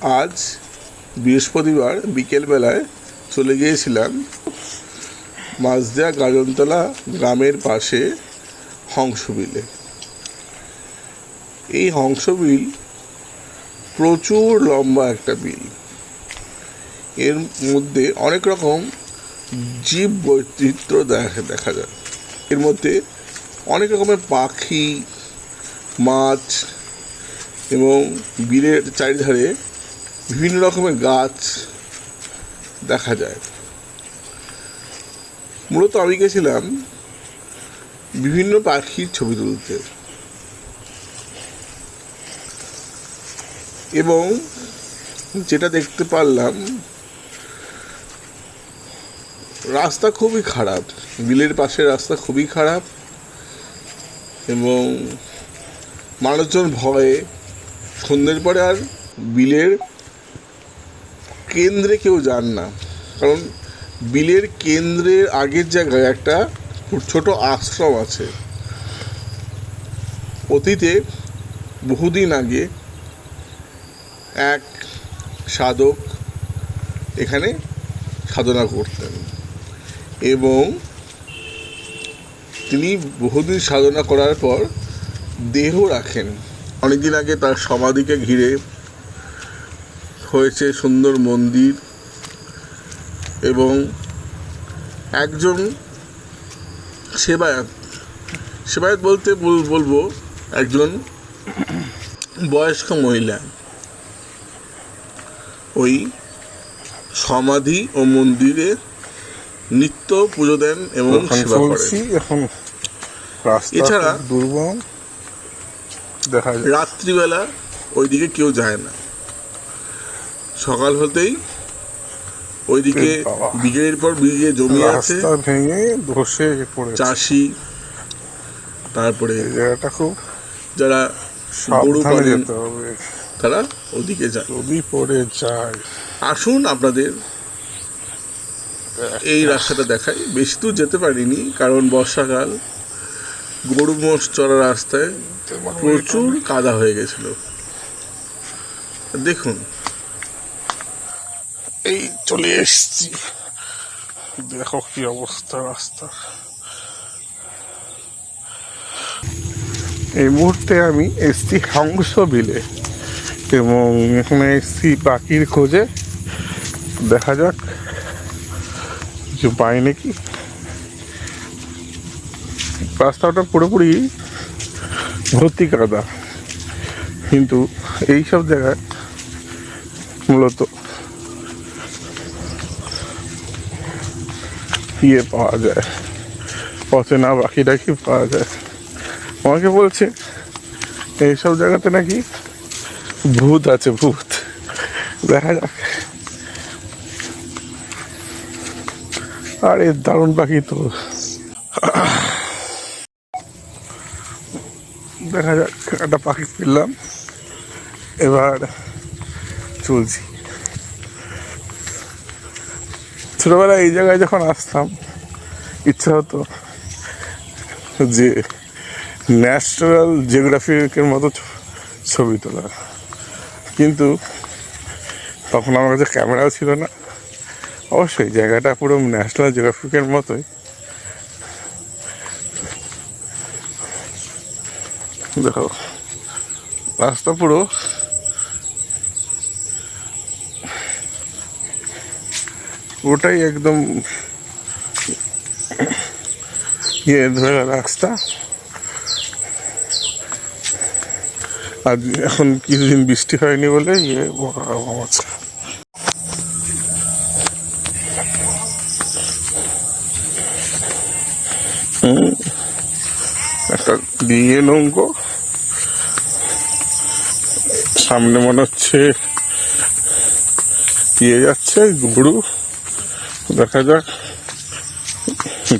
আজ বৃহস্পতিবার বিকেলবেলায় চলে গিয়েছিলাম মাঝদিয়া গাজনতলা গ্রামের পাশে হংসবিলে। এই হংসবিল প্রচুর লম্বা একটা বিল। এর মধ্যে অনেক রকম জীব বৈচিত্র্য দেখা দেখা যায়। এর মধ্যে অনেক রকমের পাখি, মাছ এবং বিলের চারিধারে বিভিন্ন রকমের গাছ দেখা যায়। মূলত আমি গেছিলাম বিভিন্ন পাখির ছবি তুলতে। এবং যেটা দেখতে পারলাম, রাস্তা খুবই খারাপ, বিলের পাশে রাস্তা খুবই খারাপ এবং মানুষজন ভয়ে সন্ধ্যের পরে আর বিলের কেন্দ্রে কেউ যান না। কারণ বিলের কেন্দ্রের আগের জায়গায় একটা ছোট আশ্রম আছে। অতীতে বহুদিন আগে এক সাধক এখানে সাধনা করতেন এবং তিনি বহুদিন সাধনা করার পর দেহ রাখেন। অনেকদিন আগে তার সমাধিকে ঘিরে হয়েছে সুন্দর মন্দির এবং একজন সেবায়ত। সেবায়ত বলতে বল- বলব একজন বয়স্ক মহিলা। ওই সমাধি ও মন্দিরে নিত্য পুজো দেন এবং সেবা করেন। এছাড়া- দুর্গম দেখা রাত্রিবেলা ওইদিকে কেউ যায় না। সকাল হতেই ওইদিকে। বিঘের পর বিঘে জমি আছে। ভেঙে ধসে পড়ে চাষি তারপরে জায়গাটা খুব যারা গরু পালেন তারা ওদিকে যায়। যদি পড়ে যায়। আসুন আপনাদের এই রাস্তাটা দেখাই। বেশি দূর যেতে পারিনি কারণ বর্ষাকাল গরু মোষ চড়া রাস্তায় প্রচুর কাদা হয়ে গেছিল। দেখুন এই চলে এসছি। দেখো কি অবস্থা রাস্তা। এই মুহূর্তে আমি এসছি হংস বিলে এবং এখানে এসছি পাখির খোঁজে। দেখা যাক কিছু পাই নাকি। রাস্তাটা পুরোপুরি ভর্তি কাদা। কিন্তু এই সব জায়গায় মূলত ইয়ে পাওয়া যায়। পথে অচেনা পাখি টাখি পাওয়া যায়। আমাকে বলছে, এইসব জায়গাতে নাকি ভূত আছে, ভূত। দেখা যাক। আরে, দারুণ পাখি তো। দেখা যাক, একটা পাখি পেলাম এবার চলছি। ছোটবেলায় এই জায়গায় যখন আসতাম, ইচ্ছা হতো যে ন্যাচারাল জিওগ্রাফিকের মতো ছবি তোলা কিন্তু তখন আমার কাছে ক্যামেরাও ছিল না। অবশ্যই জায়গাটা পুরো ন্যাশনাল জিওগ্রাফিকের মতোই। দেখো, রাস্তা পুরো ওটাই একদম ইয়ে ধরে রাস্তা আজ এখন কিছুদিন বৃষ্টি হয়নি বলে ইয়ে হুম, একটা দিয়ে নৌকো। সামনে মনে হচ্ছে দিয়ে যাচ্ছে গরু দেখা যাক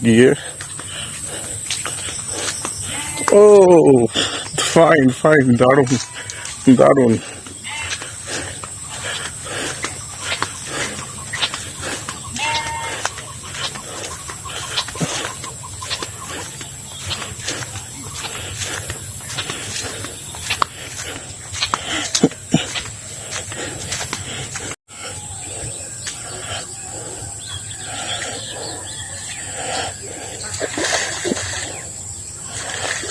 গিয়ে। ও ফাইন ফাইন দারুণ দারুণ।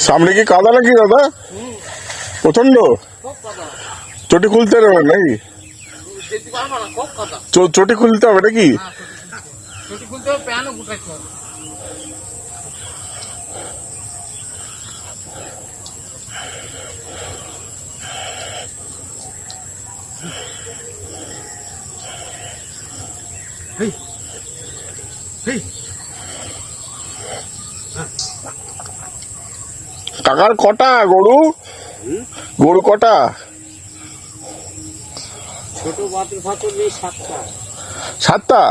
সামনে কি কাদা নাকি দাদা? প্রচণ্ড চটি খুলতে হবে নাকি? চটি খুলতে হবে নাকি? খুলতে হবে। টাকার কটা গরু? গরু কটা? ছোট বাতর ফাতর সাতটা। সাতটা?